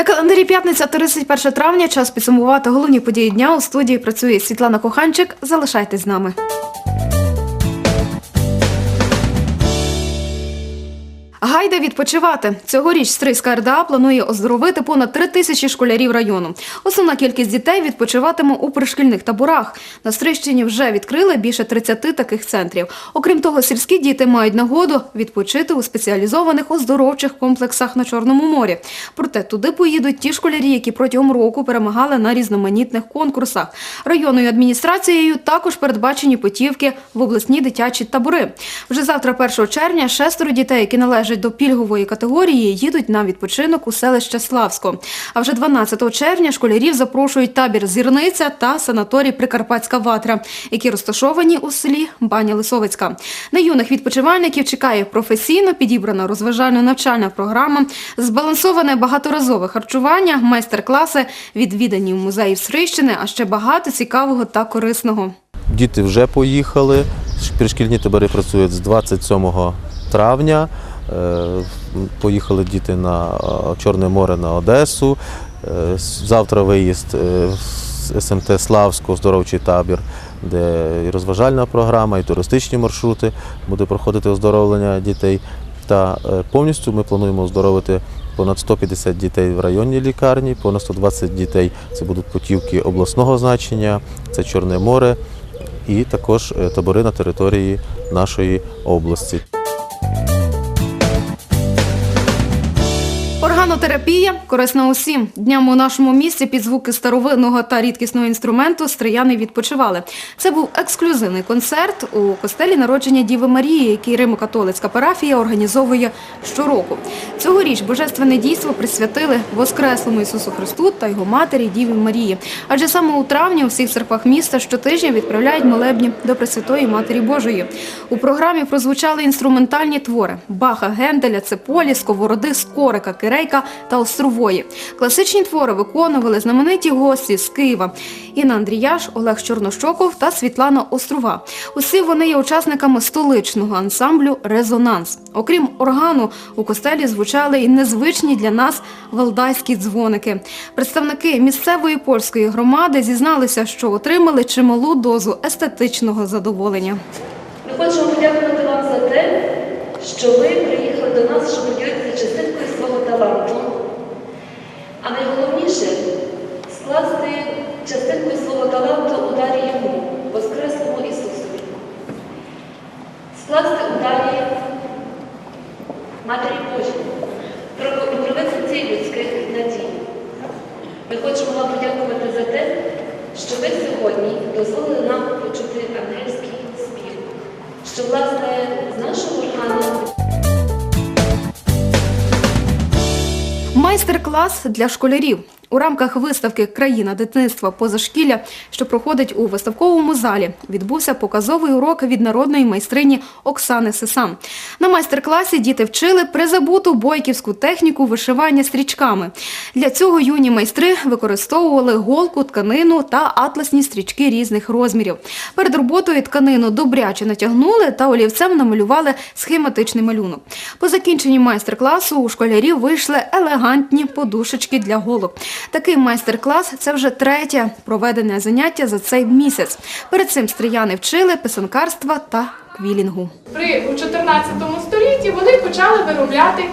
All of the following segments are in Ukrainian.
На календарі п'ятниця 31 травня. Час підсумувати головні події дня. У студії працює Світлана Коханчик. Залишайтесь з нами. Гайда відпочивати. Цьогоріч Стрийська РДА планує оздоровити понад три тисячі школярів району. Основна кількість дітей відпочиватиме у пришкільних таборах. На Стрийщині вже відкрили більше 30 таких центрів. Окрім того, сільські діти мають нагоду відпочити у спеціалізованих оздоровчих комплексах на Чорному морі. Проте туди поїдуть ті школярі, які протягом року перемагали на різноманітних конкурсах. Районною адміністрацією також передбачені путівки в обласні дитячі табори. Вже завтра, 1 червня, шестеро дітей, які належать до пільгової категорії, їдуть на відпочинок у селище Славсько. А вже 12 червня школярів запрошують табір Зірниця та санаторій Прикарпатська ватра, які розташовані у селі Баня Лисовицька. На юних відпочивальників чекає професійно підібрана розважально-навчальна програма, збалансоване багаторазове харчування, майстер-класи, відвідані в музеїв Срищини, а ще багато цікавого та корисного. Діти вже поїхали. Пришкільні табори працюють з 27 травня. Е, Поїхали діти на е, Чорне море на Одесу. Е, Завтра виїзд з СМТ Славсько, оздоровчий табір, де і розважальна програма, і туристичні маршрути буде проходити оздоровлення дітей. Та повністю ми плануємо оздоровити понад 150 дітей в районній лікарні, понад 120 дітей це будуть путівки обласного значення, це Чорне море і також табори на території нашої області. Органотерапія корисна усім. Дням у нашому місті під звуки старовинного та рідкісного інструменту стрияни відпочивали. Це був ексклюзивний концерт у костелі народження Діви Марії, який Римо-католицька парафія організовує щороку. Цьогоріч божественне дійство присвятили Воскреслому Ісусу Христу та його матері Діві Марії. Адже саме у травні у всіх церквах міста щотижня відправляють молебні до Пресвятої Матері Божої. У програмі прозвучали інструментальні твори Баха, Генделя, Цеполі, Сковороди, Скорика, Кирейка та Острової. Класичні твори виконували знамениті гості з Києва Інна Андріяш, Олег Чорнощоков та Світлана Острова. Усі вони є учасниками столичного ансамблю Резонанс. Окрім органу, у костелі звучали і незвичні для нас валдайські дзвоники. Представники місцевої польської громади зізналися, що отримали чималу дозу естетичного задоволення. Ми хочемо подякувати вам за те, що ви приїхали до нас, щоб поділитися частинкою свого таланту. А найголовніше скласти частинкою свого таланту у йому, Воскреслому Ісусові. Скласти у Матері Божій, провидниці людських надій. Ми хочемо вам подякувати за те, що ви сьогодні дозволили нам почути ангельський спів, що, власне, з нашого органу Майстер-клас для школярів у рамках виставки Країна дитинства позашкілля, що проходить у виставковому залі, відбувся показовий урок від народної майстрині Оксани Сесан. На майстер-класі діти вчили призабуту бойківську техніку вишивання стрічками. Для цього юні майстри використовували голку, тканину та атласні стрічки різних розмірів. Перед роботою тканину добряче натягнули та олівцем намалювали схематичний малюнок. По закінченні майстер-класу у школярів вийшли елегантні подушечки для голок. Такий майстер-клас це вже третє проведене заняття за цей місяць. Перед цим стріяни вчили писанкарства та квілінгу. При у 14 столітті вони почали виробляти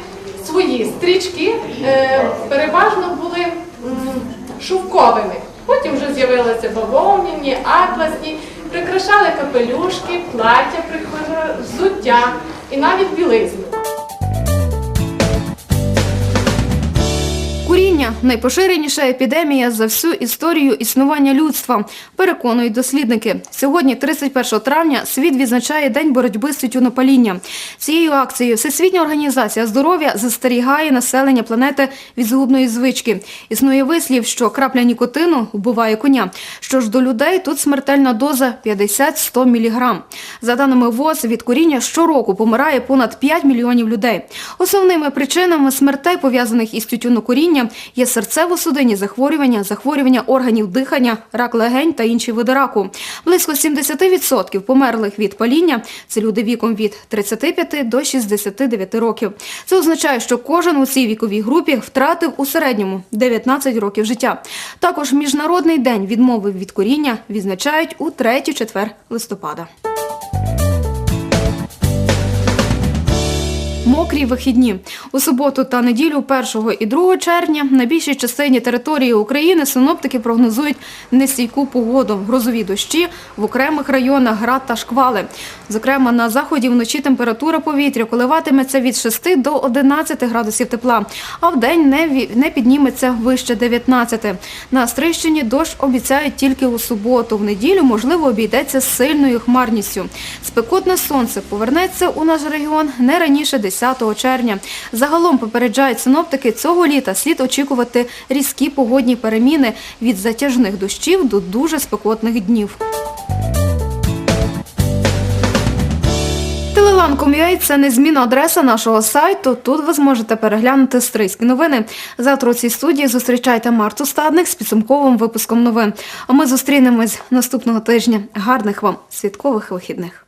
свої стрічки, е, переважно були шовковими. Потім вже з'явилися бавовняні, атласні, прикрашали капелюшки, плаття, взуття і навіть білизну. Найпоширеніша епідемія за всю історію існування людства, переконують дослідники. Сьогодні, 31 травня, світ відзначає День боротьби з тютюнопалінням. Цією акцією Всесвітня організація здоров'я застерігає населення планети від згубної звички. Існує вислів, що крапля нікотину вбиває коня. Що ж до людей, тут смертельна доза 50-100 мг. За даними ВОЗ, від куріння щороку помирає понад 5 мільйонів людей. Основними причинами смертей, пов'язаних із тютюнокурінням, є серцево-судинні захворювання, захворювання органів дихання, рак легень та інші види раку. Близько 70% померлих від паління – це люди віком від 35 до 69 років. Це означає, що кожен у цій віковій групі втратив у середньому 19 років життя. Також Міжнародний день відмови від куріння відзначають у 3-4 листопада. Мокрі вихідні у суботу та неділю 1 і 2 червня на більшій частині території України синоптики прогнозують нестійку погоду, грозові дощі в окремих районах град та шквали. Зокрема, на заході вночі температура повітря коливатиметься від 6 до 11 градусів тепла, а в день не, підніметься вище 19. На Стрищині дощ обіцяють тільки у суботу. В неділю, можливо, обійдеться з сильною хмарністю. Спекотне сонце повернеться у наш регіон не раніше 10 червня. Загалом попереджають синоптики, цього літа слід очікувати різкі погодні переміни від затяжних дощів до дуже спекотних днів. Телелан.com.ua – це незмінна адреса нашого сайту. Тут ви зможете переглянути стрийські новини. Завтра у цій студії зустрічайте Марту Стадник з підсумковим випуском новин. А ми зустрінемось наступного тижня. Гарних вам святкових вихідних.